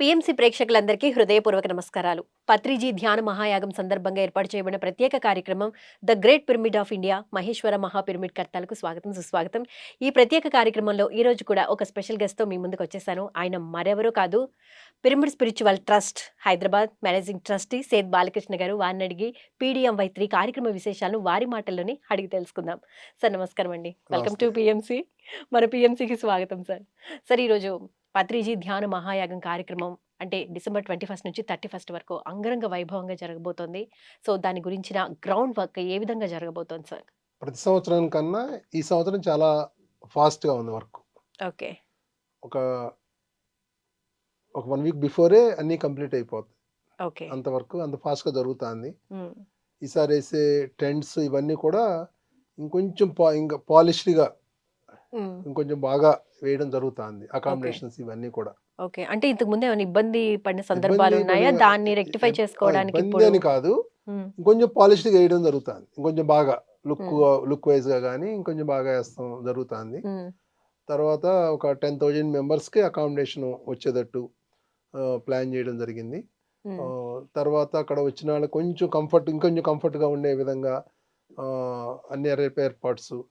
PMC ప్రేక్షకులందరికీ హృదయపూర్వక నమస్కారాలు. పత్రిజీ ధ్యాన మహాయాగం సందర్భంగా ఏర్పాటు చేయబడిన ప్రత్యేక కార్యక్రమం the great pyramid of India Maheshwara మహాపిరమిడ్ కర్తలకు స్వాగతం సుస్వాగతం. ఈ ప్రత్యేక కార్యక్రమంలో ఈ రోజు కూడా ఒక స్పెషల్ గెస్ట్తో మీ ముందుకు వచ్చేసాను. ఆయన మరెవరూ కాదు. Pyramid spiritual trust Hyderabad managing trustee సేద్ Balakrishna గారు వారిని అడిగి పీడిఎం వై త్రీ కార్యక్రమ విశేషాలను వారి మాటల్లోనే అడిగి తెలుసుకుందాం. సార్ నమస్కారం అండి. Welcome to. పిఎంసి. మన పిఎంసికి స్వాగతం సార్. సార్ ఈరోజు పత్రిజీ ధ్యాన మహాయాగం కార్యక్రమం అంటే డిసెంబర్ ట్వంటీ ఫస్ట్ నుంచి థర్టీ ఫస్ట్ వరకు అంగరంగ వైభవంగా జరగబోతోంది. సో దాని గురించిన గ్రౌండ్ వర్క్ ఏ విధంగా జరగబోతోంది సార్? ప్రతి సంవత్సరం కన్నా ఈ సంవత్సరం చాలా ఫాస్ట్గా ఉంది వర్క్. ఓకే. ఒక ఒక వన్ వీక్ బిఫోరే అన్నీ కంప్లీట్ అయిపోతాయి. ఓకే. అంత వర్క్ అంత ఫాస్ట్గా జరుగుతుంది. ఈసారి వేసే టెంట్స్ ఇవన్నీ కూడా ఇంకొంచెం పా ఇంకా పాలిష్డ్గా ఇంకొంచెం బాగా వేయడం జరుగుతుంది. అకామిడేషన్స్ ఇవన్నీ కూడా. ఓకే అంటే ఇంతకు ముందు ఏమైనా ఇబ్బంది పడిన సందర్భాలు ఉన్నాయా? దాన్ని రెక్టిఫై చేసుకోవడానికి ఇబ్బంది అని కాదు. ఉమ్, ఇంకొంచెం పాలిష్డ్గా వేయడం జరుగుతుంది. ఇంకొంచెం బాగా లుక్ Hmm. లుక్ వైజ్గా కానీ ఇంకొంచెం బాగా వేస్తాం జరుగుతుంది. తర్వాత ఒక టెన్ థౌజండ్ మెంబర్స్కి అకామిడేషన్ వచ్చేటట్టు ప్లాన్ చేయడం జరిగింది. తర్వాత అక్కడ వచ్చిన వాళ్ళకి కొంచెం కంఫర్ట్ ఇంకొంచెం కంఫర్ట్గా ఉండే విధంగా అన్ని రేపు ఏర్పాట్స్ ఉమ్,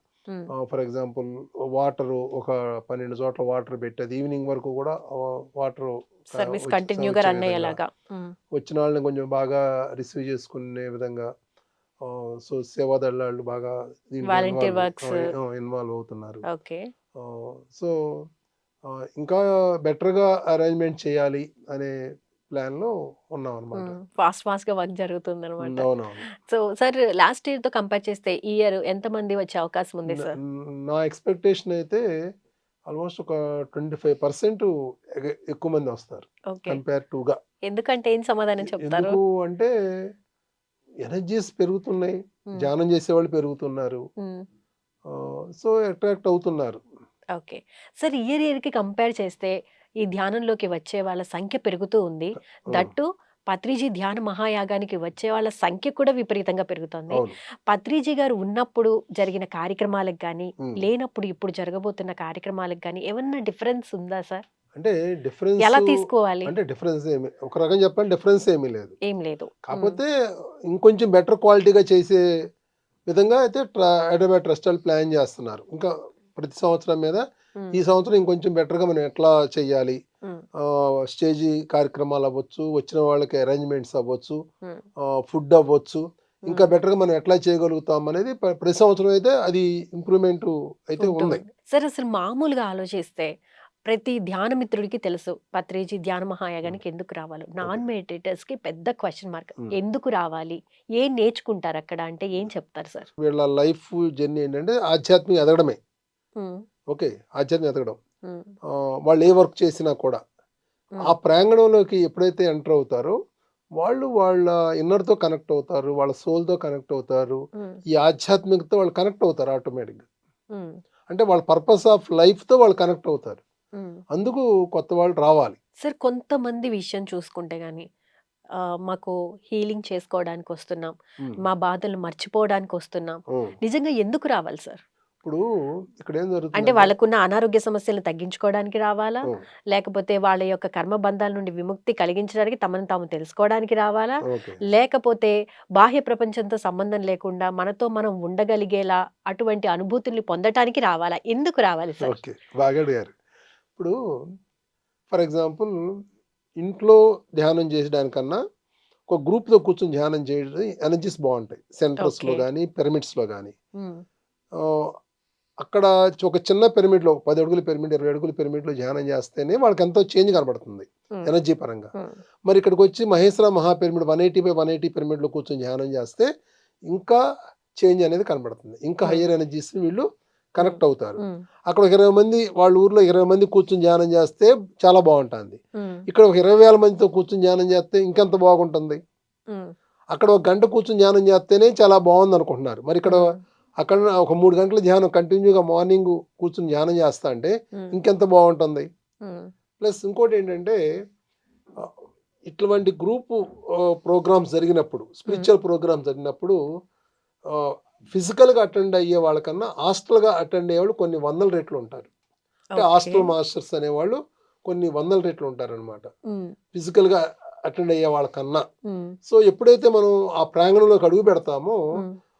ఫర్ ఎగ్జాంపుల్ వాటర్ ఒక పన్నెండు చోట్ల వాటర్ పెట్టేది ఈవినింగ్ వరకు కూడా వాటర్ సర్వీస్ కంటిన్యూగా రన్ అయ్యేలాగా. వచ్చిన వాళ్ళని కొంచెం బాగా రిసీవ్ చేసుకునే విధంగా సో సేవా దళాలు బాగా. ఇన్వాల్వ్ అవుతున్నారు. ఓకే. సో ఇంకా బెటర్గా అరేంజ్మెంట్ చేయాలి అనే ప్లాన్లో ఉన్నాం అనమాట ఫాస్ట్ ఫాస్ట్గా వర్క్ జరుగుతుంది అనమాట సో సార్ లాస్ట్ ఇయర్తో కంపేర్ చేస్తే ఈ ఇయర్ ఎంత మంది వచ్చే అవకాశం ఉంది సార్? న- ఎక్స్పెక్టేషన్ అయితే ఆల్మోస్ట్ ఒక ట్వంటీ ఫైవ్ పర్సెంట్ ఎక్కువ మంది వస్తారు. కంపేర్గా ఎందుకంటే ఏం సమాధానం చెప్తారు? అంటే ఎనర్జీస్ పెరుగుతున్నాయి. ధ్యానం చేసేవాళ్ళు పెరుగుతున్నారు. సో అట్రాక్ట్ అవుతున్నారు. ఓకే. సార్ ఇయర్ ఇయర్కి కంపేర్ చేస్తే ఈ ధ్యానంలోకి వచ్చే వాళ్ళ సంఖ్య పెరుగుతూ ఉంది. దట్టు పత్రిజీ ధ్యాన మహాయాగానికి వచ్చే వాళ్ళ సంఖ్య కూడా విపరీతంగా పెరుగుతోంది. పత్రిజీ గారు ఉన్నప్పుడు జరిగిన కార్యక్రమాలకు కానీ. లేనప్పుడు ఇప్పుడు జరగబోతున్న కార్యక్రమాలకు కానీ ఏమన్నా డిఫరెన్స్ ఉందా సార్? అంటే డిఫరెన్స్ ఎలా తీసుకోవాలి? అంటే డిఫరెన్స్ ఏమి ఒక రకం చెప్పాలి డిఫరెన్స్ ఏమీ లేదు. ఏం లేదు. కాకపోతే ఇంకొంచెం బెటర్ క్వాలిటీగా చేసే విధంగా అయితే హైదరాబాద్ ట్రస్ట్ వాళ్ళు ప్లాన్ చేస్తున్నారు. ఇంకా ప్రతి సంవత్సరం మీద ఈ సంవత్సరం ఇంకొంచెం బెటర్గా మనం ఎట్లా చేయాలి స్టేజీ కార్యక్రమాలు అవ్వచ్చు వచ్చిన వాళ్ళకి అరేంజ్మెంట్స్ అవ్వచ్చు ఫుడ్ అవ్వచ్చు ఇంకా. బెటర్గా మనం ఎట్లా చేయగలుగుతాం అనేది ప్ర- ప్రతి సంవత్సరం అయితే అది ఇంప్రూవ్మెంట్ అయితే ఉంది. సార్ అసలు మామూలుగా ఆలోచిస్తే ప్రతి ధ్యాన మిత్రుడికి తెలుసు పత్రిజీ ధ్యాన మహాయాగానికి ఎందుకు రావాలి? నాన్ మెడిటేటర్స్కి పెద్ద క్వశ్చన్ మార్క్. ఎందుకు రావాలి? ఏం నేర్చుకుంటారు అక్కడ? అంటే ఏం చెప్తారు సార్? వీళ్ళ లైఫ్ జర్నీ ఏంటంటే ఆధ్యాత్మిక ఎదగడమే. ఓకే ఆధ్యాత్మిక ఎదగడం. వాళ్ళు ఏ వర్క్ చేసినా కూడా. ఆ ప్రాంగణంలోకి ఎప్పుడైతే ఎంటర్ అవుతారో వాళ్ళు వాళ్ళ ఇన్నర్తో కనెక్ట్ అవుతారు వాళ్ళ సోల్తో కనెక్ట్ అవుతారు ఈ ఆధ్యాత్మికతో వాళ్ళు కనెక్ట్ అవుతారు ఆటోమేటిక్గా. అంటే వాళ్ళ పర్పస్ ఆఫ్ లైఫ్తో వాళ్ళు కనెక్ట్ అవుతారు. అందుకు కొత్త వాళ్ళు రావాలి. సార్ కొంతమంది విషయం చూసుకుంటే గానీ ఆ, మాకు హీలింగ్ చేసుకోవడానికి వస్తున్నాం. మా బాధలు మర్చిపోవడానికి వస్తున్నాం. నిజంగా ఎందుకు రావాలి సార్? ఇప్పుడు ఇక్కడ ఏం జరుగుతుంది అంటే వాళ్ళకున్న అనారోగ్య సమస్యలను తగ్గించుకోవడానికి రావాలా. లేకపోతే వాళ్ళ యొక్క కర్మ బంధాల నుండి విముక్తి కలిగించడానికి తమను తాము తెలుసుకోవడానికి రావాలా? లేకపోతే బాహ్య ప్రపంచంతో సంబంధం లేకుండా మనతో మనం ఉండగలిగేలా అటువంటి అనుభూతుల్ని పొందటానికి రావాలా? ఎందుకు రావాలి సార్? బాగా అడిగారు. ఇప్పుడు ఫర్ ఎగ్జాంపుల్ ఇంట్లో ధ్యానం చేసడానికన్నా ఒక గ్రూప్తో కూర్చొని ధ్యానం చేయడం ఎనర్జీస్ బాగుంటాయి. సెంటర్స్లో. కానీ పిరమిడ్స్లో కానీ అక్కడ ఒక చిన్న పిరమిడ్లో పది అడుగుల పిరమిడ్ ఇరవై అడుగుల పిరమిడ్లో ధ్యానం చేస్తేనే వాళ్ళకి ఎంతో చేంజ్ కనబడుతుంది ఎనర్జీ పరంగా. మరి ఇక్కడికి వచ్చి Maheshwara Maha pyramid one eighty by one eighty పిరమిడ్లో కూర్చొని ధ్యానం చేస్తే ఇంకా చేంజ్ అనేది కనబడుతుంది. ఇంకా. హయ్యర్ ఎనర్జీస్ వీళ్ళు కనెక్ట్ అవుతారు. అక్కడ ఒక ఇరవై మంది వాళ్ళ ఊర్లో ఇరవై మంది కూర్చొని ధ్యానం చేస్తే చాలా బాగుంటుంది. ఇక్కడ ఒక ఇరవై వేల మందితో కూర్చొని ధ్యానం చేస్తే ఇంకెంత బాగుంటుంది? అక్కడ ఒక గంట కూర్చొని ధ్యానం చేస్తేనే చాలా బాగుంది అనుకుంటున్నారు మరి ఇక్కడ అక్కడ ఒక మూడు గంటల ధ్యానం కంటిన్యూగా మార్నింగ్ కూర్చొని ధ్యానం చేస్తా అంటే ఇంకెంత బాగుంటుంది. ప్లస్ ఇంకోటి ఏంటంటే ఇటువంటి గ్రూప్ ప్రోగ్రామ్స్ జరిగినప్పుడు స్పిరిచువల్ ప్రోగ్రామ్స్ జరిగినప్పుడు ఫిజికల్గా అటెండ్ అయ్యే వాళ్ళకన్నా హాస్టల్గా అటెండ్ అయ్యేవాళ్ళు కొన్ని వందల రేట్లు ఉంటారు. అంటే. హాస్టల్ మాస్టర్స్ అనేవాళ్ళు కొన్ని వందల రెట్లు ఉంటారనమాట ఉమ్, ఫిజికల్గా అటెండ్ అయ్యే వాళ్ళకన్నా. సో ఎప్పుడైతే మనం ఆ ప్రాంగణంలోకి అడుగు పెడతామో.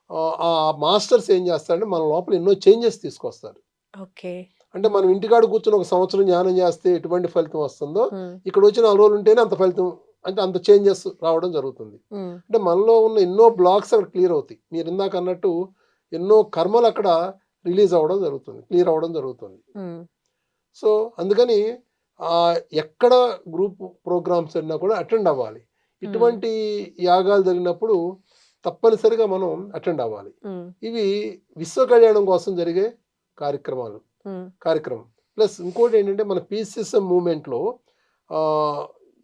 ఆ మాస్టర్స్ ఏం చేస్తారంటే మన లోపల ఎన్నో చేంజెస్ తీసుకొస్తారు. ఓకే. అంటే మనం ఇంటికాడ కూర్చొని ఒక సంవత్సరం ధ్యానం చేస్తే ఎటువంటి ఫలితం వస్తుందో ఇక్కడ వచ్చి నాలుగు రోజులు ఉంటేనే అంత ఫలితం అంటే అంత చేంజెస్ రావడం జరుగుతుంది. అంటే మనలో ఉన్న ఎన్నో బ్లాక్స్ అక్కడ క్లియర్ అవుతాయి. మీరు ఇందాక అన్నట్టు ఎన్నో కర్మలు అక్కడ రిలీజ్ అవ్వడం జరుగుతుంది క్లియర్ అవ్వడం జరుగుతుంది. సో అందుకని ఆ, ఎక్కడ గ్రూప్ ప్రోగ్రామ్స్ అయినా కూడా అటెండ్ అవ్వాలి. ఇటువంటి యాగాలు జరిగినప్పుడు తప్పనిసరిగా మనం అటెండ్ అవ్వాలి. ఇవి విశ్వ కళ్యాణం కోసం జరిగే కార్యక్రమాలు. కార్యక్రమం. ప్లస్ ఇంకోటి ఏంటంటే మన పీసీఎస్ఎం మూమెంట్లో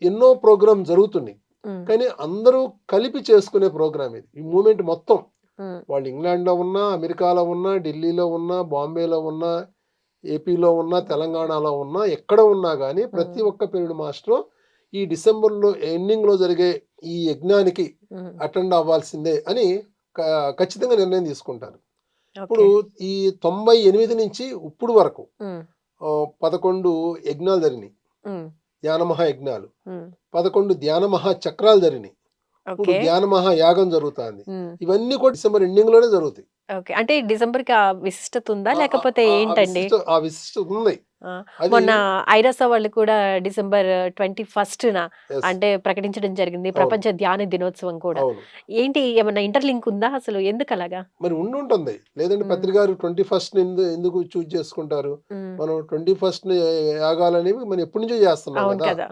ఎన్నో ప్రోగ్రామ్ జరుగుతున్నాయి. కానీ అందరూ కలిపి చేసుకునే ప్రోగ్రామ్ ఇది. ఈ మూమెంట్ మొత్తం. వాళ్ళు ఇంగ్లాండ్లో ఉన్నా అమెరికాలో ఉన్నా ఢిల్లీలో ఉన్నా బాంబేలో ఉన్నా ఏపీలో ఉన్నా తెలంగాణలో ఉన్నా ఎక్కడ ఉన్నా కానీ ప్రతి. ఒక్క పీరియడ్ మాస్టర్ ఈ డిసెంబర్లో ఎండింగ్లో జరిగే ఈ యజ్ఞానికి అటెండ్ అవ్వాల్సిందే అని ఖచ్చితంగా నిర్ణయం తీసుకుంటారు. ఇప్పుడు ఈ తొంభై ఎనిమిది నుంచి ఇప్పుడు వరకు పదకొండు యజ్ఞాలు జరిగినాయి. ధ్యాన మహాయజ్ఞాలు పదకొండు ధ్యాన మహా చక్రాలు జరిగినాయి. ఇప్పుడు ఓకే. ధ్యాన మహా యాగం జరుగుతుంది ఇవన్నీ కూడా డిసెంబర్ ఎండింగ్లోనే జరుగుతాయి. ఓకే. అంటే డిసెంబర్కి ఆ విశిష్టత ఉందా? లేకపోతే ఏంటండి? ఆ విశిష్టత ఉంది. మొన్న ఐరాస వాళ్ళు కూడా డిసెంబర్ ట్వంటీ ఫస్ట్ న అంటే ప్రకటించడం జరిగింది. ప్రపంచ ధ్యాన దినోత్సవం కూడా. ఏంటి ఏమన్నా ఇంటర్లింక్ ఉందా అసలు? ఎందుకు అలాగా మరి ఉండి ఉంటుంది. లేదంటే. పత్రికారు ట్వంటీ ఫస్ట్ ఎందుకు చూజ్ చేసుకుంటారు? మనం ట్వంటీ ఫస్ట్ యాగాలనేవి మనం ఎప్పటి నుంచో చేస్తున్నాం కదా.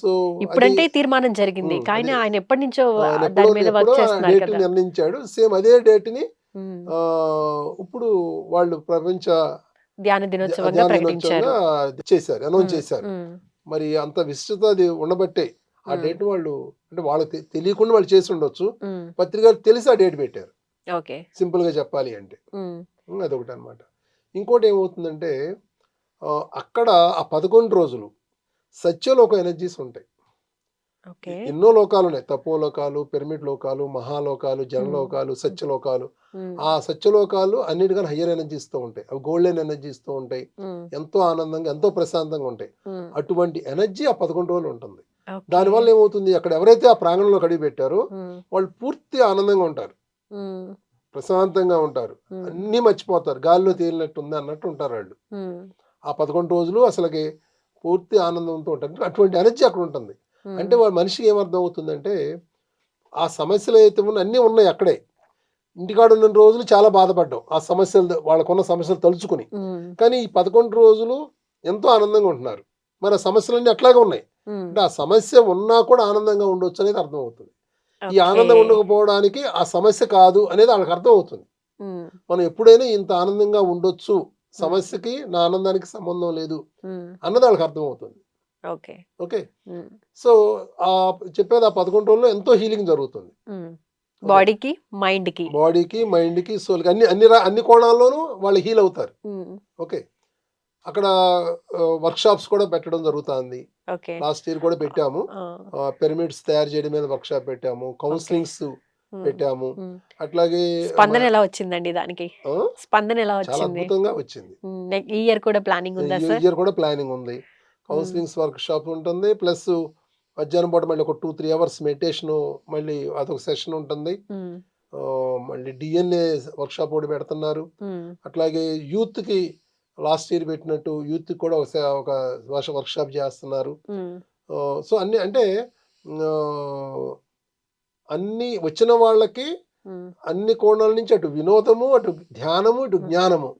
సో ఇప్పుడంటే తీర్మానం జరిగింది. కానీ ఆయన ఎప్పటి నుంచో దాని మీద వర్క్ చేస్తున్నారు కదా. నిర్ణయించాడు. సేమ్ అదే డేట్ని ఇప్పుడు వాళ్ళు ప్రపంచ ధ్యాన దినోత్సవంగా ప్రకటించారు. చేశారు అనౌన్స్ చేశారు. మరి అంత విశిష్టత అది ఉండబట్టే ఆ డేట్ వాళ్ళు అంటే వాళ్ళకి తెలియకుండా వాళ్ళు చేసి ఉండొచ్చు. పత్రికలు తెలిసి ఆ డేట్ పెట్టారు. ఓకే. సింపుల్గా చెప్పాలి అంటే. అదొకటి అనమాట ఇంకోటి ఏమవుతుందంటే అక్కడ ఆ పదకొండు రోజులు సత్యలోక ఎనర్జీస్ ఉంటాయి. ఎన్నో లోకాలు ఉన్నాయి. తపో లోకాలు పిరమిడ్ లోకాలు మహాలోకాలు జనలోకాలు సత్యలోకాలు ఆ సత్యలోకాలు అన్నిటికన్నా హయ్యర్ ఎనర్జీస్తో ఉంటాయి. అవి గోల్డెన్ ఎనర్జీస్తో ఉంటాయి. ఎంతో ఆనందంగా ఎంతో ప్రశాంతంగా ఉంటాయి. అటువంటి ఎనర్జీ ఆ పదకొండు రోజులు ఉంటుంది. దానివల్ల ఏమవుతుంది? అక్కడ ఎవరైతే ఆ ప్రాంగణంలో కడిగి పెట్టారో వాళ్ళు పూర్తి ఆనందంగా ఉంటారు. ప్రశాంతంగా ఉంటారు. అన్నీ మర్చిపోతారు. గాలిలో తేలినట్టు ఉంది అన్నట్టు ఉంటారు వాళ్ళు. ఆ పదకొండు రోజులు అసలుకి పూర్తి ఆనందంతో ఉంటారు అటువంటి ఎనర్జీ అక్కడ ఉంటుంది. అంటే వాళ్ళ మనిషికి ఏమర్థం అవుతుందంటే ఆ సమస్యలు అయితే ఉన్న అన్నీ ఉన్నాయి అక్కడే. ఇంటికాడ ఉన్న రోజులు చాలా బాధపడ్డాం. ఆ సమస్యలు వాళ్ళకున్న సమస్యలు తలుచుకుని. కానీ ఈ పదకొండు రోజులు ఎంతో ఆనందంగా ఉంటున్నారు. మరి ఆ సమస్యలన్నీ అట్లాగే ఉన్నాయి. అంటే ఆ సమస్య ఉన్నా కూడా ఆనందంగా ఉండొచ్చు అనేది అర్థం అవుతుంది ఈ. ఆనందం ఉండకపోవడానికి ఆ సమస్య కాదు అనేది వాళ్ళకి అర్థం అవుతుంది మనం ఎప్పుడైనా ఇంత ఆనందంగా ఉండొచ్చు సమస్యకి నా ఆనందానికి సంబంధం లేదు అన్నది వాళ్ళకి అర్థం అవుతుంది ఓకే? ఓకే సో ఆ చెప్పేది ఆ పదకొండు రోజుల్లో ఎంతో హీలింగ్ జరుగుతుంది. బాడీకి మైండ్కి బాడీకి మైండ్కి సోల్కి అన్ని అన్ని రా- అన్ని కోణాల్లోనూ వాళ్ళు హీల్ అవుతారు. ఓకే? అక్కడ వర్క్ షాప్స్ కూడా పెట్టడం జరుగుతుంది. లాస్ట్ ఇయర్ కూడా పెట్టాము. పిరమిడ్స్ తయారు చేయడం మీద వర్క్ షాప్ పెట్టాము కౌన్సిలింగ్స్ పెట్టాము. అట్లాగే స్పందన ఎలా వచ్చిందండి దానికి? స్పందన ఎలా వచ్చింది? అద్భుతంగా వచ్చింది. ఈ ఇయర్ కూడా ప్లానింగ్ ఉందా ఈ ఇయర్ కూడా ప్లానింగ్ ఉంది. కౌన్సిలింగ్స్ వర్క్ షాప్ ఉంటుంది. ప్లస్ మధ్యాహ్నం పూట మళ్ళీ ఒక టూ త్రీ అవర్స్ మెడిటేషన్ మళ్ళీ అదొక సెషన్ ఉంటుంది. మళ్ళీ డిఎన్ఏ వర్క్ షాప్ ఒకటి పెడుతున్నారు. అట్లాగే యూత్కి లాస్ట్ ఇయర్ పెట్టినట్టు యూత్ కూడా ఒక వర్క్ షాప్ చేస్తున్నారు. సో అన్ని అంటే అన్ని వచ్చిన వాళ్ళకి అన్ని కోణాల నుంచి అటు వినోదము అటు ధ్యానము ఇటు జ్ఞానము.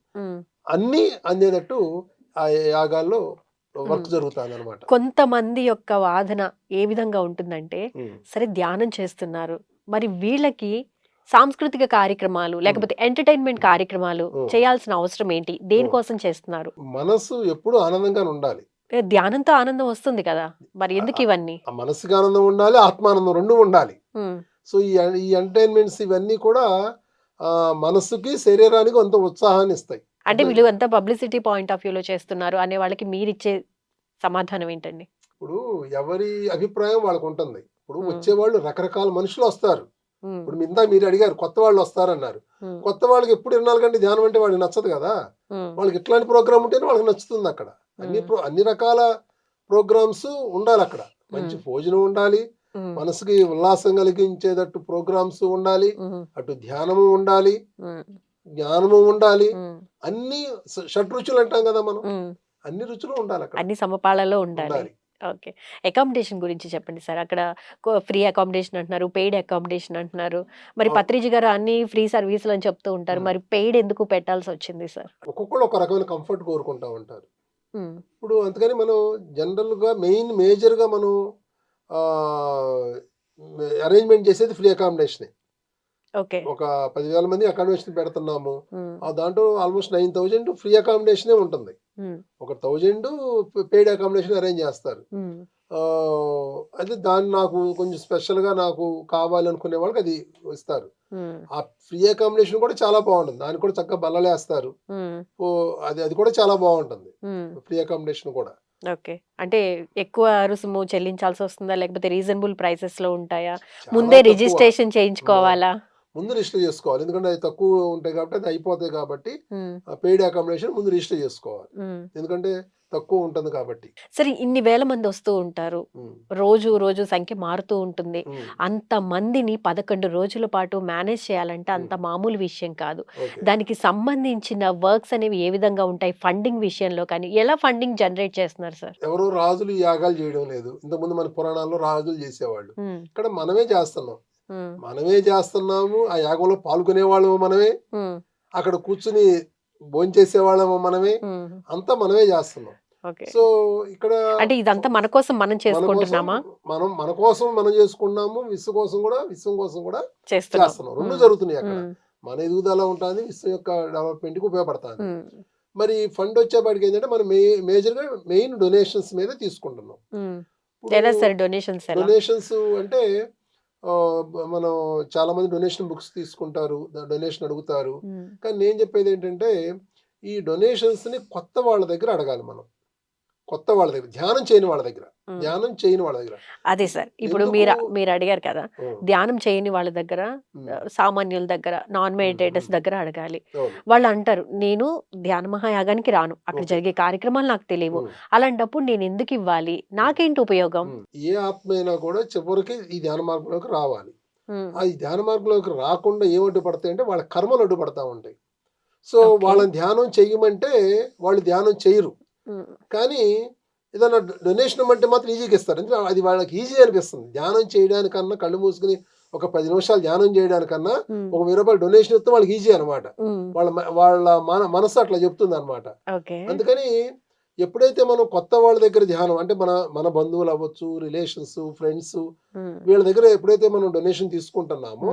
అన్నీ అందేటట్టు ఆ యాగాల్లో వర్క్. జరుగుతుంది అనమాట కొంతమంది యొక్క వాదన ఏ విధంగా ఉంటుందంటే సరే ధ్యానం చేస్తున్నారు. మరి వీళ్ళకి సాంస్కృతిక కార్యక్రమాలు లేకపోతే ఎంటర్టైన్మెంట్ కార్యక్రమాలు. చేయాల్సిన అవసరం ఏంటి? దేనికోసం చేస్తున్నారు? మనసు ఎప్పుడు ఆనందంగా ఉండాలి. ధ్యానంతో ఆనందం వస్తుంది కదా. మరి ఎందుకు ఇవన్నీ? మనసుకి ఆనందం ఉండాలి ఆత్మానందం రెండు ఉండాలి. సో ఈ ఈ ఎంటర్టైన్మెంట్స్ ఇవన్నీ కూడా మనసుకి శరీరానికి కొంత ఉత్సాహాన్ని ఇస్తాయి అంటే. వీళ్ళు అంతా పబ్లిసిటీ పాయింట్ ఆఫ్ వ్యూలో చేస్తున్నారు అనే వాళ్ళకి మీరిచ్చే సమాధానం ఏంటండి? ఇప్పుడు ఎవరి అభిప్రాయం వాళ్ళకు ఉంటుంది. ఇప్పుడు. వచ్చేవాళ్ళు రకరకాల మనుషులు వస్తారు. ఇప్పుడు ఇందా మీరు అడిగారు కొత్త వాళ్ళు వస్తారన్నారు. కొత్త వాళ్ళకి ఎప్పుడు ఇరవై గంటలు ధ్యానం అంటే వాళ్ళకి నచ్చదు కదా? వాళ్ళకి ఇట్లాంటి ప్రోగ్రామ్ ఉంటేనే వాళ్ళకి నచ్చుతుంది అక్కడ. అన్ని అన్ని రకాల ప్రోగ్రామ్స్ ఉండాలి అక్కడ. మంచి. భోజనం ఉండాలి మనసుకి ఉల్లాసం కలిగించేటట్టు ప్రోగ్రామ్స్ ఉండాలి అటు ధ్యానము ఉండాలి జ్ఞానము ఉండాలి. అన్ని స- షడ్ రుచులు అంటాం కదా మనం. అన్ని రుచులు ఉండాలి అక్కడ. అన్ని సమపాళలో ఉండాలి. ఓకే. అకామిడేషన్ గురించి చెప్పండి సార్. అక్కడ ఫ్రీ అకామిడేషన్ అంటున్నారు పెయిడ్ అకామిడేషన్ అంటున్నారు. మరి. పత్రిజీ గారు అన్ని ఫ్రీ సర్వీసులు అని చెప్తూ ఉంటారు. మరి పెయిడ్ ఎందుకు పెట్టాల్సి వచ్చింది సార్? ఒక్కొక్కరు ఒక రకమైన కంఫర్ట్ కోరుకుంటా ఉంటారు. ఇప్పుడు అందుకని మనం జనరల్గా మెయిన్ మేజర్గా మనం అరేంజ్మెంట్ చేసేది ఫ్రీ అకామిడేషన్ ఒక పదివేల మంది అకామిడేషన్ పెడుతున్నాము. ఆ దాంట్లో ఆల్మోస్ట్ నైన్ థౌజండ్ ఫ్రీ అకామిడేషనే ఉంటుంది. ఒక థౌజండ్ పెయిడ్ అకామిడేషన్ అరేంజ్ చేస్తారు. అయితే దాన్ని నాకు కొంచెం స్పెషల్గా నాకు కావాలనుకునే వాళ్ళకి అది ఇస్తారు. ఆ ఫ్రీ అకామిడేషన్ కూడా చాలా బాగుంటుంది. దానికి కూడా చక్కగా బల్లలేస్తారు. అది అది కూడా చాలా బాగుంటుంది. ఫ్రీ అకామిడేషన్ కూడా. ఓకే. అంటే ఎక్కువ రుసుము చెల్లించాల్సి వస్తుందా లేకపోతే రీజనబుల్ ప్రైసెస్లో ఉంటాయా ముందే. రిజిస్ట్రేషన్ చేయించుకోవాలా? ముందు రిజిస్టర్ చేసుకోవాలి. ఎందుకంటే అది తక్కువ ఉంటాయి కాబట్టి అది అయిపోతాయి కాబట్టి. పెయిడ్ అకామిడేషన్ ముందు రిజిస్టర్ చేసుకోవాలి. ఎందుకంటే తక్కువ ఉంటుంది కాబట్టి. సరే ఇన్ని వేల మంది వస్తూ ఉంటారు. రోజు రోజు సంఖ్య మారుతూ ఉంటుంది. అంత మందిని పదకొండు రోజుల పాటు మేనేజ్ చేయాలంటే అంత మామూలు విషయం కాదు. దానికి సంబంధించిన వర్క్స్ అనేవి ఏ విధంగా ఉంటాయి? ఫండింగ్ విషయంలో కానీ ఎలా ఫండింగ్ జనరేట్ చేస్తున్నారు సార్? ఎవరో రాజులు యాగాలు చేయడం లేదు. ఇంతకుముందు మన పురాణాల్లో రాజులు చేసేవాళ్ళు. ఇక్కడ మనమే చేస్తున్నాం. మనమే చేస్తున్నాము ఆ యాగంలో పాల్గొనే వాళ్ళము మనమే అక్కడ కూర్చుని భోంచేసే వాళ్ళము మనమే అంతా మనమే చేస్తున్నాం. సో ఇక్కడ అంటే ఇదంతా మన కోసం మనం చేసుకుంటున్నామా? మనం మన కోసం మనం చేసుకున్నాము విశ్వ కోసం కూడా విశ్వం కోసం కూడా చేస్తున్నాం. రెండు జరుగుతున్నాయి అక్కడ. మన ఎదుగుదల ఉంటుంది విశ్వం యొక్క డెవలప్మెంట్కి ఉపయోగపడుతుంది. మరి ఫండ్ వచ్చేపాటికి ఏంటంటే మనం మేజర్గా మెయిన్ డొనేషన్స్ మీద తీసుకుంటున్నాం. డొనేషన్స్ అంటే మనం చాలా మంది డొనేషన్ బుక్స్ తీసుకుంటారు డొనేషన్ అడుగుతారు. కానీ నేను చెప్పేది ఏంటంటే ఈ డొనేషన్స్ని కొత్త వాళ్ళ దగ్గర అడగాలి మనం. కొత్త వాళ్ళ దగ్గర ధ్యానం చేయని వాళ్ళ దగ్గర. ధ్యానం చేయని వాళ్ళ దగ్గర. అదే సార్. ఇప్పుడు మీరు మీరు అడిగారు కదా ధ్యానం చేయని వాళ్ళ దగ్గర సామాన్యుల దగ్గర నాన్ మెడిటేటర్స్. దగ్గర అడగాలి. వాళ్ళు అంటారు నేను ధ్యాన మహాయాగానికి రాను. అక్కడ. జరిగే కార్యక్రమాలు నాకు తెలియవు. అలాంటప్పుడు నేను ఎందుకు ఇవ్వాలి? నాకేంటి ఉపయోగం. ఏ ఆత్మ అయినా కూడా చివరికి ఈ ధ్యాన మార్గంలోకి రావాలి. ఆ ఈ ధ్యాన మార్గంలోకి రాకుండా ఏం అడ్డుపడతాయి అంటే వాళ్ళ కర్మలు అడ్డుపడతా ఉంటాయి. సో. వాళ్ళని ధ్యానం చేయమంటే వాళ్ళు ధ్యానం చేయరు. కానీ ఏదైనా డొనేషన్ ఇవ్వమంటే మాత్రం ఈజీగా ఇస్తారు. ఎందుకంటే అది వాళ్ళకి ఈజీ అనిపిస్తుంది. ధ్యానం చేయడానికన్నా కళ్ళు మూసుకుని ఒక పది నిమిషాలు ధ్యానం చేయడానికన్నా ఒక వెయ్యి రూపాయలు డొనేషన్ ఇస్తే వాళ్ళకి ఈజీ అనమాట వాళ్ళ వాళ్ళ మన మనసు అట్లా చెప్తుంది అనమాట అందుకని ఎప్పుడైతే మనం కొత్త వాళ్ళ దగ్గర ధ్యానం అంటే మన మన బంధువులు అవ్వచ్చు రిలేషన్స్ ఫ్రెండ్స్ వీళ్ళ దగ్గర ఎప్పుడైతే మనం డొనేషన్ తీసుకుంటున్నామో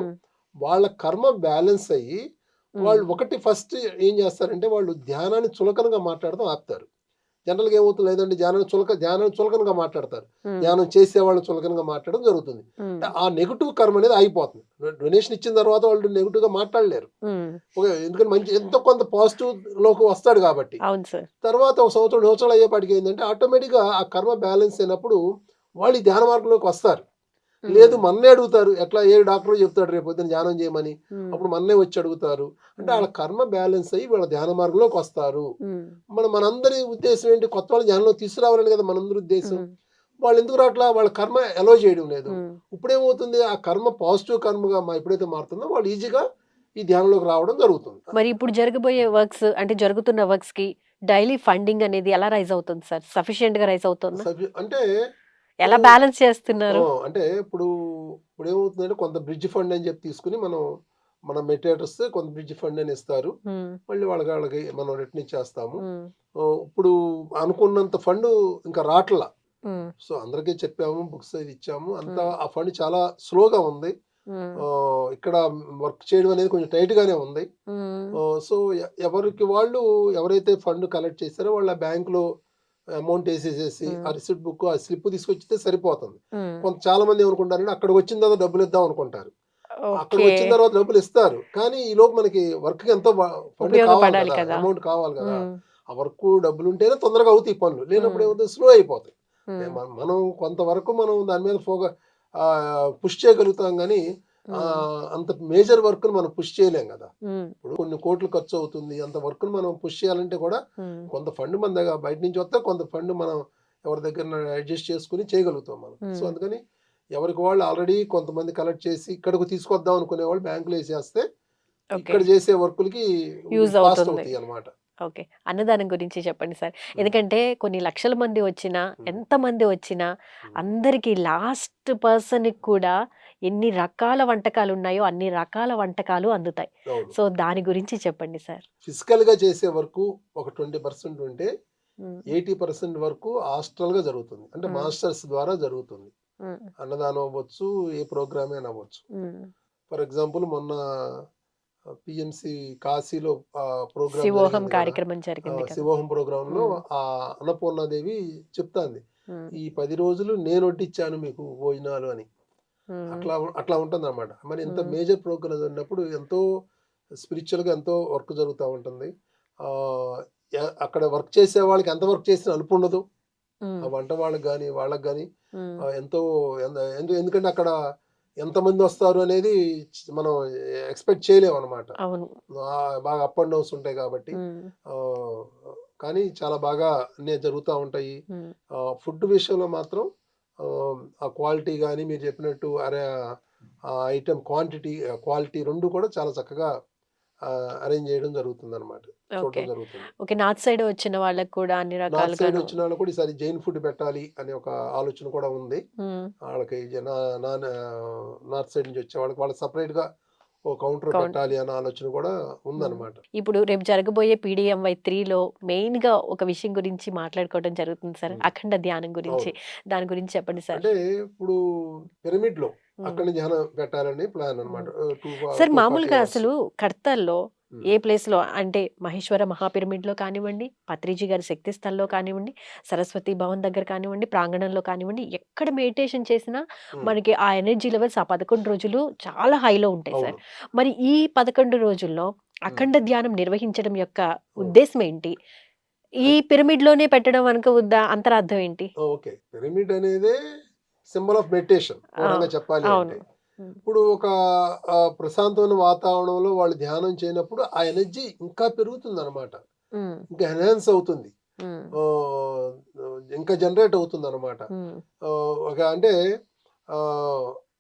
వాళ్ళ కర్మ బ్యాలెన్స్ అయ్యి వాళ్ళు ఒకటి ఫస్ట్ ఏం చేస్తారంటే వాళ్ళు ధ్యానాన్ని చులకనగా మాట్లాడడం ఆపుతారు. జనరల్గా ఏమవుతుంది లేదంటే ధ్యానాన్ని చులక ధ్యానాన్ని చులకనగా మాట్లాడతారు. ధ్యానం చేసే వాళ్ళు చులకనగా మాట్లాడడం జరుగుతుంది. ఆ నెగిటివ్ కర్మ అనేది అయిపోతుంది డొనేషన్ ఇచ్చిన తర్వాత వాళ్ళు నెగిటివ్గా మాట్లాడలేరు ఎందుకంటే మంచి ఎంతో కొంత పాజిటివ్లోకి వస్తాడు కాబట్టి. తర్వాత ఒక సంవత్సరం సంవత్సరాలు అయ్యేపాటికి ఏంటంటే ఆటోమేటిక్గా ఆ కర్మ బ్యాలెన్స్ అయినప్పుడు వాళ్ళు ధ్యాన మార్గంలోకి వస్తారు. లేదు మన్నే అడుగుతారు ఎట్లా ఏ డాక్టర్ చెప్తాడు రేపు పొద్దున్న ధ్యానం చేయమని. అప్పుడు మన్నే వచ్చి అడుగుతారు. అంటే వాళ్ళ కర్మ బ్యాలెన్స్ అయ్యి వాళ్ళ ధ్యాన మార్గంలోకి వస్తారు. మన మనందరి ఉద్దేశం ఏంటి? కొత్త వాళ్ళ ధ్యానంలో తీసుకురావాలని కదా మనందరి ఉద్దేశం. వాళ్ళు ఎందుకు రావట్లా? వాళ్ళ కర్మ ఎలో చేయడం లేదు. ఇప్పుడేమవుతుంది? ఆ కర్మ పాజిటివ్ కర్మగా మా ఎప్పుడైతే మారుతుందో వాళ్ళు ఈజీగా ఈ ధ్యానంలోకి రావడం జరుగుతుంది. మరి ఇప్పుడు జరగబోయే వర్క్స్ అంటే జరుగుతున్న వర్క్స్కి డైలీ ఫండింగ్ అనేది ఎలా రైజ్ అవుతుంది సార్? సఫిషియెంట్గా రైజ్ అవుతుందా? అంటే ఎలా బ్యాలెన్స్ చేస్తున్నారు? అంటే ఇప్పుడు ఇప్పుడు ఏమవుతుందంటే కొంత బ్రిడ్జ్ ఫండ్ అని చెప్పి తీసుకుని మనం మన మెటీరియల్స్ కొంత బ్రిడ్జ్ ఫండ్ అని ఇస్తారు. మళ్ళీ వాళ్ళకి వాళ్ళకి మనం రిటర్న్ ఇచ్చేస్తాము. ఇప్పుడు అనుకున్నంత ఫండ్ ఇంకా రావట్లా ఉమ్, సో అందరికీ చెప్పాము బుక్స్ అది ఇచ్చాము. అంతా ఆ ఫండ్ చాలా స్లోగా ఉంది. ఇక్కడ వర్క్ చేయడం అనేది కొంచెం టైట్ గానే ఉంది సో ఎవరికి వాళ్ళు ఎవరైతే ఫండ్ కలెక్ట్ చేశారో వాళ్ళ బ్యాంక్లో అమౌంట్ వేసేసేసి. ఆ రిసిప్ట్ బుక్ ఆ స్లిప్ తీసుకొచ్చితే సరిపోతుంది. కొంత చాలా మంది ఏమనుకుంటారంటే అక్కడికి వచ్చిన తర్వాత డబ్బులు ఇద్దాం అనుకుంటారు. అక్కడికి ఓకే. వచ్చిన తర్వాత డబ్బులు ఇస్తారు. కానీ ఈ లోపు మనకి వర్క్ ఎంతో ఫండ్ కావాలి కదా. అమౌంట్ కావాలి కదా. ఆ వర్క్ డబ్బులు ఉంటేనే తొందరగా అవుతాయి పనులు. లేనప్పుడు. ఏమవుతుంది? స్లో అయిపోతాయి. మన- కొంతవరకు మనం దాని మీద ఫోక పుష్ చేయగలుగుతాం కానీ అంత మేజర్ వర్క్ మనం పుష్ చేయలేం కదా. ఇప్పుడు కొన్ని కోట్లు ఖర్చు అవుతుంది అంత వర్క్ మనం పుష్ చేయాలంటే కూడా కొంత ఫండ్ మన దగ్గర బయట నుంచి వస్తే కొంత ఫండ్ మనం ఎవరి దగ్గర అడ్జస్ట్ చేసుకుని చేయగలుగుతాం మనం. సో అందుకని ఎవరికి వాళ్ళు ఆల్రెడీ కొంతమంది కలెక్ట్ చేసి ఇక్కడికి తీసుకొద్దాం అనుకునే వాళ్ళు బ్యాంకులో వేసేస్తే ఇక్కడ చేసే వర్కులకి ఫాస్ట్ అవుతుంది. అవుతాయి అనమాట ఓకే. అన్నదానం గురించి చెప్పండి సార్. ఎందుకంటే కొన్ని లక్షల మంది వచ్చినా Hmm. ఎంత మంది వచ్చినా అందరికి లాస్ట్ పర్సన్ కూడా ఎన్ని రకాల వంటకాలు ఉన్నాయో అన్ని రకాల వంటకాలు అందుతాయి. సో దాని గురించి చెప్పండి సార్. ఫిజికల్గా చేసే వరకు ఒక ట్వంటీ పర్సెంట్ ఉంటే ఎయిటీ పర్సెంట్ వరకు హాస్టల్గా జరుగుతుంది. అంటే. మాస్టర్స్ ద్వారా జరుగుతుంది. అన్నదానం అవ్వచ్చు ఏ ప్రోగ్రామ్ అయినా అవ్వచ్చు. ఫర్ ఎగ్జాంపుల్ మొన్న పిఎంసి కాశీలో ప్రోగ్రామ్ శివోహం కార్యక్రమం జరిగింది శివోహం ప్రోగ్రామ్లో. ఆ అన్నపూర్ణాదేవి చెప్తాంది ఈ పది రోజులు నేను వడ్డిచ్చాను మీకు భోజనాలు అని. అట్లా అట్లా ఉంటుంది అనమాట మరి ఇంత. మేజర్ ప్రోగ్రామ్ ఉన్నప్పుడు ఎంతో స్పిరిచువల్గా ఎంతో వర్క్ జరుగుతూ ఉంటుంది. అక్కడ వర్క్ చేసే వాళ్ళకి ఎంత వర్క్ చేసినా అలుపు ఉండదు. వంట వాళ్ళకి కానీ వాళ్ళకి కానీ ఎంతో ఎందు- ఎందు- ఎందుకంటే అక్కడ ఎంతమంది వస్తారు అనేది మనం ఎక్స్పెక్ట్ చేయలేము అనమాట బాగా అప్ అండ్ డౌన్స్ ఉంటాయి కాబట్టి. కానీ చాలా బాగా అన్నీ జరుగుతూ ఉంటాయి. ఫుడ్ విషయంలో మాత్రం ఆ, క్వాలిటీ కానీ మీరు చెప్పినట్టు అరే ఆ ఐటమ్ క్వాంటిటీ క్వాలిటీ రెండు కూడా చాలా చక్కగా అరేంజ్ చేయడం జరుగుతుంది అనమాట ఓకే. చూడడం జరుగుతుంది. ఓకే నార్త్ సైడ్ వచ్చిన వాళ్ళకి కూడా అన్ని నార్త్ సైడ్ వచ్చిన వాళ్ళు కూడా ఈసారి జైన్ ఫుడ్ పెట్టాలి అనే ఒక ఆలోచన కూడా ఉంది. వాళ్ళకి నార్త్ సైడ్ నుంచి వచ్చే వాళ్ళకి వాళ్ళకి సపరేట్గా ఓ కౌంటర్. పెట్టాలి అన్న ఆలోచన కూడా ఉందన్నమాట ఇప్పుడు రేపు జరగబోయే పీడిఎంవై త్రీలో మెయిన్గా ఒక విషయం గురించి మాట్లాడుకోవడం జరుగుతుంది సార్. అఖండ ధ్యానం గురించి దాని గురించి చెప్పండి సార్ అంటే ఇప్పుడు పిరమిడ్లో. అక్కడ ధ్యానం పెట్టాలని ప్లాన్ అనమాట సార్ మామూలుగా అసలు కర్తల్లో. ఏ ప్లేస్లో అంటే మహేశ్వర మహాపిరమిడ్లో కానివ్వండి పత్రిజీ గారి శక్తి స్థల్లో కానివ్వండి సరస్వతి భవన్ దగ్గర కానివ్వండి ప్రాంగణంలో కానివ్వండి ఎక్కడ మెడిటేషన్ చేసినా మనకి ఆ ఎనర్జీ లెవెల్స్ ఆ పదకొండు రోజులు చాలా హైలో ఉంటాయి సార్. మరి ఈ పదకొండు రోజుల్లో అఖండ ధ్యానం నిర్వహించడం యొక్క ఉద్దేశం ఏంటి? ఈ పిరమిడ్లోనే పెట్టడం అనుక వద్దా? అంతరార్థం ఏంటి? ఓకే. పిరమిడ్ అనేది సింబల్ ఆఫ్ మెడిటేషన్. చెప్పాలి ఇప్పుడు ఒక ప్రశాంతమైన వాతావరణంలో వాళ్ళు ధ్యానం చేయనప్పుడు ఆ ఎనర్జీ ఇంకా పెరుగుతుంది అనమాట ఇంకా ఎన్హాన్స్ అవుతుంది. ఇంకా జనరేట్ అవుతుంది అనమాట ఒక అంటే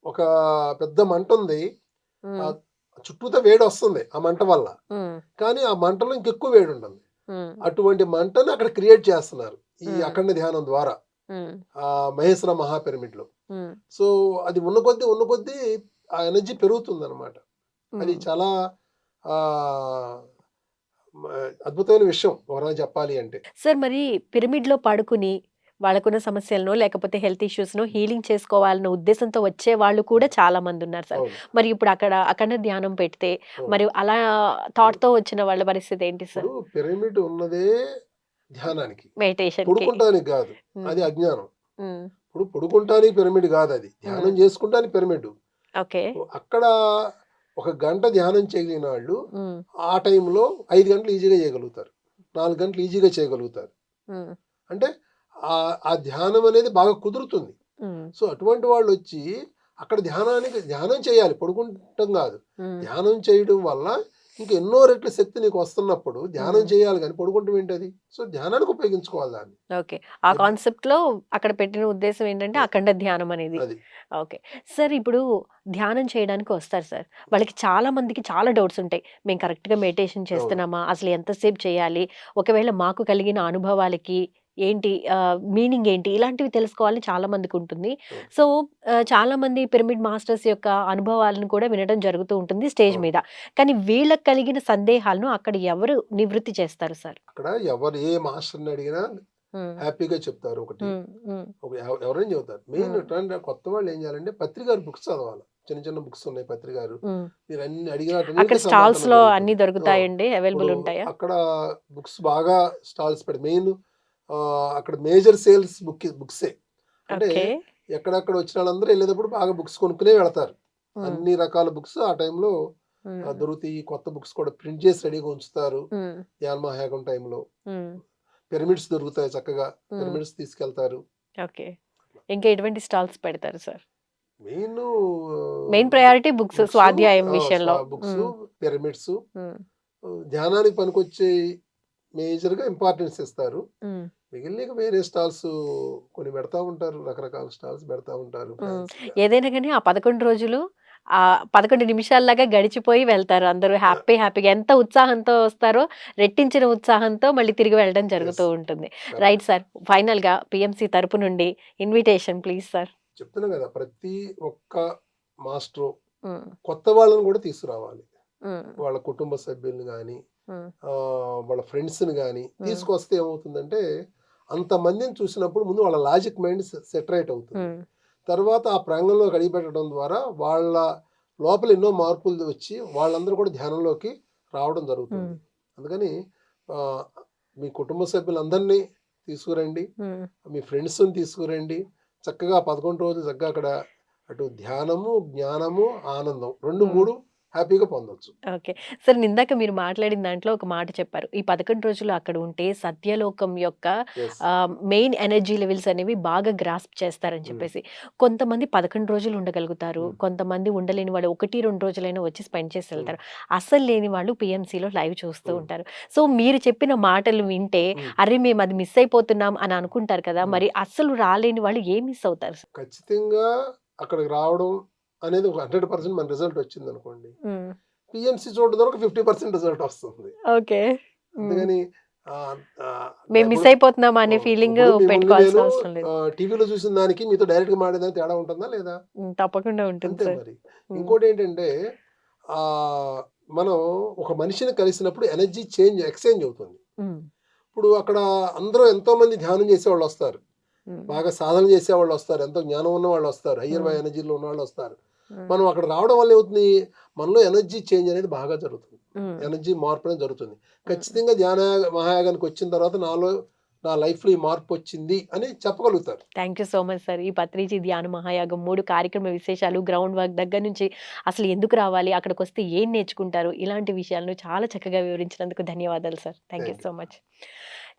ఒక పెద్ద మంట ఉంది. చుట్టూతా వేడి వస్తుంది ఆ మంట వల్ల. కానీ ఆ మంటలో ఇంకెక్కువ వేడి ఉంటుంది. ఉమ్, అటువంటి మంటను అక్కడ క్రియేట్ చేస్తున్నారు ఈ. అఖండ ధ్యానం ద్వారా. ఆ మహేశ్వర మహాపిరమిడ్లో సో అది ఉన్న కొద్దీ ఉన్న కొద్దీ ఆ ఎనర్జీ పెరుగుతుంది అనమాట అది. చాలా అద్భుతమైన విషయం ఒకరా చెప్పాలి అంటే. సార్ మరి పిరమిడ్లో పడుకుని వాళ్ళకున్న సమస్యలను లేకపోతే హెల్త్ ఇష్యూస్ను హీలింగ్ చేసుకోవాలన్న ఉద్దేశంతో వచ్చే వాళ్ళు కూడా చాలా మంది ఉన్నారు సార్. మరి ఇప్పుడు అక్కడ అఖండ ధ్యానం పెడితే. మరి అలా థాట్తో వచ్చిన వాళ్ళ పరిస్థితి ఏంటి సార్? పిరమిడ్ ఉన్నదే ధ్యానానికి. మెడిటేషన్ కాదు. అది అజ్ఞానం. ఇప్పుడు పడుకుంటానికి పిరమిడ్ కాదు అది. ధ్యానం చేసుకుంటానికి పిరమిడ్. ఓకే. అక్కడ ఒక గంట ధ్యానం చేయగలిగిన వాళ్ళు ఆ టైంలో ఐదు గంటలు ఈజీగా చేయగలుగుతారు. నాలుగు గంటలు ఈజీగా చేయగలుగుతారు. అంటే ఆ ఆ ధ్యానం అనేది బాగా కుదురుతుంది. సో అటువంటి వాళ్ళు వచ్చి అక్కడ ధ్యానానికి ధ్యానం చేయాలి. పడుకుంటాం కాదు. ధ్యానం చేయడం వల్ల ఇంకా ఎన్నో రెట్ల శక్తి నీకు వస్తున్నప్పుడు ధ్యానం. చేయాలి కానీ పడుకుంటాం ఏంటది? సో ధ్యానానికి ఉపయోగించుకోవాలి దాన్ని. ఓకే. ఆ కాన్సెప్ట్లో అక్కడ పెట్టిన ఉద్దేశం ఏంటంటే అఖండ ధ్యానం అనేది. అది. ఓకే. సార్ ఇప్పుడు ధ్యానం చేయడానికి వస్తారు సార్. వాళ్ళకి చాలా మందికి చాలా డౌట్స్ ఉంటాయి. మేము కరెక్ట్గా మెడిటేషన్ చేస్తున్నామా? అసలు ఎంతసేపు చేయాలి? ఒకవేళ మాకు కలిగిన అనుభవాలకి ఏంటి మీనింగ్ ఏంటి ఇలాంటివి తెలుసుకోవాలని చాలా మందికి ఉంటుంది. సో చాలా మంది పిరమిడ్ మాస్టర్స్ యొక్క అనుభవాలను కూడా వినడం జరుగుతూ ఉంటుంది స్టేజ్. మీద. కానీ వీళ్ళకి కలిగిన సందేహాలను అక్కడ ఎవరు నివృత్తి చేస్తారు సార్? అక్కడ ఎవరు ఏ మాస్టర్ని అడిగినా హ్యాపీగా చెప్తారు ఒకటి. ఒక ఎవ- ఎవరైనా చెబుతారు. మెయిన్. కొత్త వాళ్ళు ఏం చేయాలంటే పత్రికారు బుక్స్ చదవాలి. చిన్న చిన్న బుక్స్ ఉన్నాయి పత్రికారు. మీరు అన్ని అడిగిన అక్కడ స్టాల్స్లో అన్ని దొరుకుతాయండి అవైలబుల్ ఉంటాయా? అక్కడ బుక్స్ బాగా స్టాల్స్ పెడతాయి. మెయిన్ అక్కడ మేజర్ సేల్స్ బుక్ బుక్సే. అంటే ఎక్కడెక్కడ వచ్చిన వాళ్ళందరూ వెళ్ళేటప్పుడు బాగా బుక్స్ కొనుక్కునే వెళతారు. అన్ని రకాల బుక్స్ ఆ టైంలో దొరుకుతాయి. కొత్త బుక్స్ కూడా ప్రింట్ చేసి రెడీగా ఉంచుతారు. ధ్యాన మహాయాగం టైంలో. పిరమిడ్స్ దొరుకుతాయి చక్కగా. పిరమిడ్స్ తీసుకెళ్తారు. ఓకే. ఇంకా ఎటువంటి స్టాల్స్ పెడతారు sir? Main main priority books స్వాధ్యాయం విషయంలో. Books pyramids. ధ్యానానికి పనికొచ్చే మేజర్గా ఇంపార్టెన్స్ ఇస్తారు. మిగిలిన వేరే స్టాల్స్ కొన్ని పెడతా ఉంటారు. రకరకాల స్టాల్స్ పెడతా ఉంటారు. ఏదైనా కానీ ఆ పదకొండు రోజులు ఆ పదకొండు నిమిషాల్లాగా గడిచిపోయి వెళ్తారు. అందరూ హ్యాపీ హ్యాపీగా ఎంత ఉత్సాహంతో వస్తారో రెట్టించిన ఉత్సాహంతో మళ్ళీ తిరిగి వెళ్ళడం జరుగుతూ ఉంటుంది. Right sir. ఫైనల్గా పిఎంసి తరపు నుండి ఇన్విటేషన్ ప్లీజ్ సార్. చెప్తున్నా కదా ప్రతి ఒక్క మాస్టర్ కొత్త వాళ్ళని కూడా తీసుకురావాలి. వాళ్ళ కుటుంబ సభ్యుల్ని కానీ వాళ్ళ ఫ్రెండ్స్ని కానీ తీసుకొస్తే ఏమవుతుందంటే అంతమందిని చూసినప్పుడు ముందు వాళ్ళ లాజిక్ మైండ్ సెటరేట్ అవుతుంది. తర్వాత ఆ ప్రాంగణంలో అడిగిపెట్టడం ద్వారా వాళ్ళ లోపల ఎన్నో మార్పులు వచ్చి వాళ్ళందరూ కూడా ధ్యానంలోకి రావడం జరుగుతుంది. అందుకని మీ కుటుంబ సభ్యులందరినీ తీసుకురండి మీ ఫ్రెండ్స్ని తీసుకురండి. చక్కగా పదకొండు రోజులు చక్కగా అక్కడ అటు ధ్యానము జ్ఞానము ఆనందం రెండు. మూడు హ్యాపీగా పొందొచ్చు ఓకే సార్ ఇందాక మీరు మాట్లాడిన దాంట్లో ఒక మాట చెప్పారు ఈ పదకొండు రోజులు అక్కడ ఉంటే సత్యలోకం యొక్క. మెయిన్ ఎనర్జీ లెవెల్స్ అనేవి బాగా గ్రాస్ప్ చేస్తారని. చెప్పేసి కొంతమంది పదకొండు రోజులు ఉండగలుగుతారు. కొంతమంది ఉండలేని వాళ్ళు ఒకటి రెండు రోజులైనా వచ్చి స్పెండ్ చేసి వెళ్తారు అసలు లేని వాళ్ళు పిఎంసీలో లైవ్ చూస్తూ. ఉంటారు సో మీరు చెప్పిన మాటలు వింటే. అరే మేము అది మిస్ అయిపోతున్నాం అని అనుకుంటారు కదా. మరి అసలు రాలేని వాళ్ళు ఏం మిస్ అవుతారు ఖచ్చితంగా అక్కడికి రావడం అనేది ఒక హండ్రెడ్ పర్సెంట్ మన రిజల్ట్ వచ్చింది అనుకోండి పిఎంసి చూడడం ద్వారా ఫిఫ్టీ పర్సెంట్ రిజల్ట్ వస్తుంది. ఓకే. అందుకని మేము మిస్ అయిపోతున్నాం అనే ఫీలింగ్ పెట్టుకోవాల్సిన అవసరం లేదు. టీవీలో చూసిన దానికి మీతో డైరెక్ట్గా మాడేదానికి తేడా ఉంటుందా లేదా? తప్పకుండా ఉంటుంది మరి. ఇంకోటి ఏంటంటే ఆ మనం ఒక మనిషిని కలిసినప్పుడు ఎనర్జీ చేంజ్ ఎక్స్చేంజ్ అవుతుంది. ఇప్పుడు అక్కడ అందరూ ఎంతో మంది ధ్యానం చేసే వాళ్ళు వస్తారు బాగా సాధన చేసే వాళ్ళు వస్తారు. ఎంతో జ్ఞానం ఉన్న వాళ్ళు వస్తారు. హయ్యర్. ఎనర్జీలో ఉన్న వాళ్ళు వస్తారు. మనం అక్కడ రావడం వల్ల ఏమవుతుంది? మనలో ఎనర్జీ చేంజ్ అనేది బాగా జరుగుతుంది. ఎనర్జీ మార్పు అనేది జరుగుతుంది. ఖచ్చితంగా ధ్యాన మహాయాగానికి వచ్చిన తర్వాత నాలో నా లైఫ్లో ఈ మార్పు వచ్చింది అని చెప్పగలుగుతారు. Thank you so much sir. ఈ పత్రిజీ ధ్యాన మహాయాగం మూడు కార్యక్రమ విశేషాలు గ్రౌండ్ వర్క్ దగ్గర నుంచి అసలు ఎందుకు రావాలి? అక్కడికి వస్తే ఏం నేర్చుకుంటారు? ఇలాంటి విషయాలను చాలా చక్కగా వివరించినందుకు ధన్యవాదాలు sir. Thank you so much.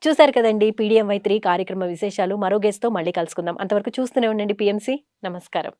చూశారు కదండి పీడిఎం వై త్రీ కార్యక్రమ విశేషాలు. మరో గెస్ట్తో మళ్ళీ కలుసుకుందాం. అంతవరకు చూస్తూనే ఉండండి పిఎంసి. నమస్కారం.